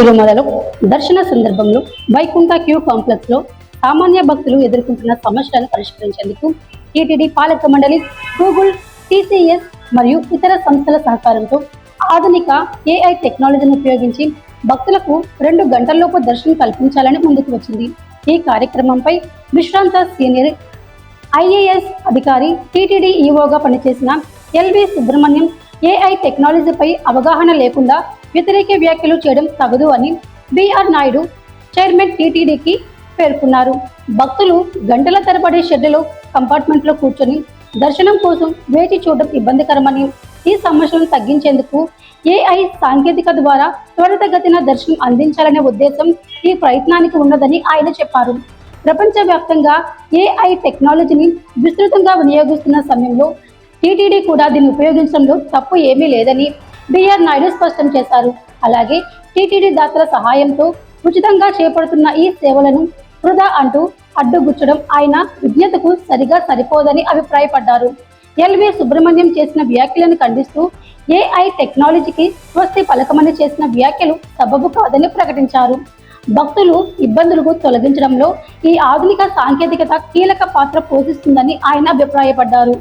తిరుమలలో దర్శన సందర్భంలో వైకుంఠ క్యూ కాంప్లెక్స్లో సామాన్య భక్తులు ఎదుర్కొంటున్న సమస్యలను పరిష్కరించేందుకు టీటీడీ పాలక మండలి గూగుల్ టీసీఎస్ మరియు ఇతర సంస్థల సహకారంతో ఆధునిక ఏఐ టెక్నాలజీని ఉపయోగించి భక్తులకు రెండు గంటల్లోపు దర్శనం కల్పించాలని ముందుకు వచ్చింది. ఈ కార్యక్రమంపై విశ్రాంత సీనియర్ ఐఏఎస్ అధికారి టీటీడీ ఈఓగా పనిచేసిన ఎల్వి సుబ్రహ్మణ్యం ఏఐ టెక్నాలజీపై అవగాహన లేకుండా వ్యతిరేక వ్యాఖ్యలు చేయడం తగదు అని బిఆర్ నాయుడు చైర్మన్ టీటీడీకి పేర్కొన్నారు. భక్తులు గంటల తరబడి షెడ్లలో కంపార్ట్మెంట్లో కూర్చొని దర్శనం కోసం వేచి చూడడం ఇబ్బందికరమని ఈ సమస్యలను తగ్గించేందుకు ఏఐ సాంకేతిక ద్వారా త్వరితగతిన దర్శనం అందించాలనే ఉద్దేశం ఈ ప్రయత్నానికి ఉన్నదని ఆయన చెప్పారు. ప్రపంచవ్యాప్తంగా ఏఐ టెక్నాలజీని విస్తృతంగా వినియోగిస్తున్న సమయంలో టీటీడీ కూడా దీన్ని ఉపయోగించడంలో తప్పు ఏమీ లేదని బిఆర్ నాయుడు స్పష్టం చేశారు. అలాగే టీటీడీ దాతల సహాయంతో ఉచితంగా చేపడుతున్న ఈ సేవలను వృధా అంటూ అడ్డుగుచ్చడం ఆయన విజ్ఞతకు సరిగా సరిపోదని అభిప్రాయపడ్డారు. ఎల్వి సుబ్రహ్మణ్యం చేసిన వ్యాఖ్యలను ఖండిస్తూ ఏఐ టెక్నాలజీకి స్వస్తి పలకమని చేసిన వ్యాఖ్యలు సబబు కాదని ప్రకటించారు. భక్తులు ఇబ్బందులకు తొలగించడంలో ఈ ఆధునిక సాంకేతికత కీలక పాత్ర పోషిస్తుందని ఆయన అభిప్రాయపడ్డారు.